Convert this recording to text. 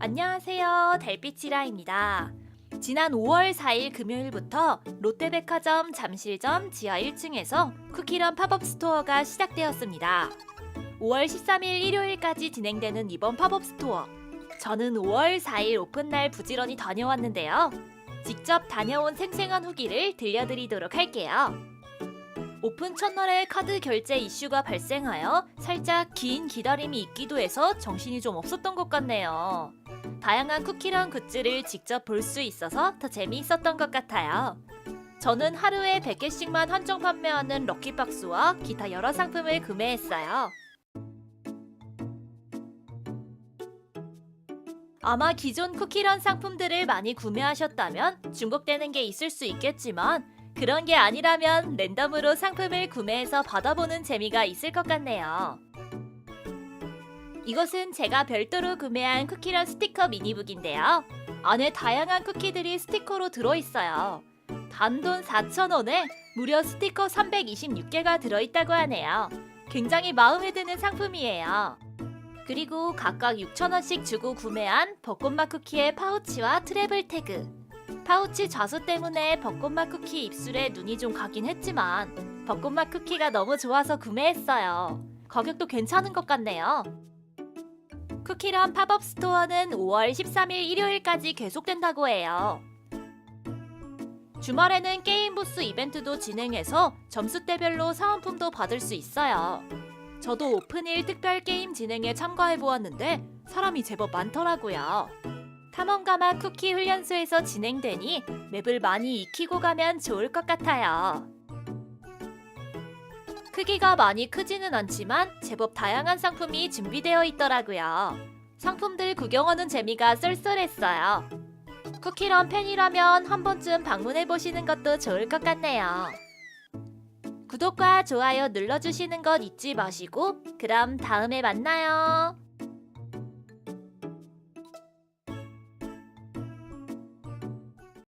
안녕하세요. 달빛이라입니다. 지난 5월 4일 금요일부터 롯데백화점 잠실점 지하 1층에서 쿠키런 팝업 스토어가 시작되었습니다. 5월 13일 일요일까지 진행되는 이번 팝업 스토어. 저는 5월 4일 오픈날 부지런히 다녀왔는데요. 직접 다녀온 생생한 후기를 들려드리도록 할게요. 오픈 첫날에 카드 결제 이슈가 발생하여 살짝 긴 기다림이 있기도 해서 정신이 좀 없었던 것 같네요. 다양한 쿠키런 굿즈를 직접 볼 수 있어서 더 재미있었던 것 같아요. 저는 하루에 100개씩만 한정 판매하는 럭키박스와 기타 여러 상품을 구매했어요. 아마 기존 쿠키런 상품들을 많이 구매하셨다면 중복되는 게 있을 수 있겠지만 그런 게 아니라면 랜덤으로 상품을 구매해서 받아보는 재미가 있을 것 같네요. 이것은 제가 별도로 구매한 쿠키런 스티커 미니북인데요. 안에 다양한 쿠키들이 스티커로 들어있어요. 단돈 4,000원에 무려 스티커 326개가 들어있다고 하네요. 굉장히 마음에 드는 상품이에요. 그리고 각각 6,000원씩 주고 구매한 벚꽃맛 쿠키의 파우치와 트래블 태그. 파우치 좌수 때문에 벚꽃맛 쿠키 입술에 눈이 좀 가긴 했지만 벚꽃맛 쿠키가 너무 좋아서 구매했어요. 가격도 괜찮은 것 같네요. 쿠키런 팝업 스토어는 5월 13일 일요일까지 계속된다고 해요. 주말에는 게임 부스 이벤트도 진행해서 점수대별로 사은품도 받을 수 있어요. 저도 오픈일 특별 게임 진행에 참가해 보았는데 사람이 제법 많더라고요. 탐험가마 쿠키 훈련소에서 진행되니 맵을 많이 익히고 가면 좋을 것 같아요. 크기가 많이 크지는 않지만 제법 다양한 상품이 준비되어 있더라고요. 상품들 구경하는 재미가 쏠쏠했어요. 쿠키런 팬이라면 한 번쯤 방문해 보시는 것도 좋을 것 같네요. 구독과 좋아요 눌러주시는 것 잊지 마시고 그럼 다음에 만나요.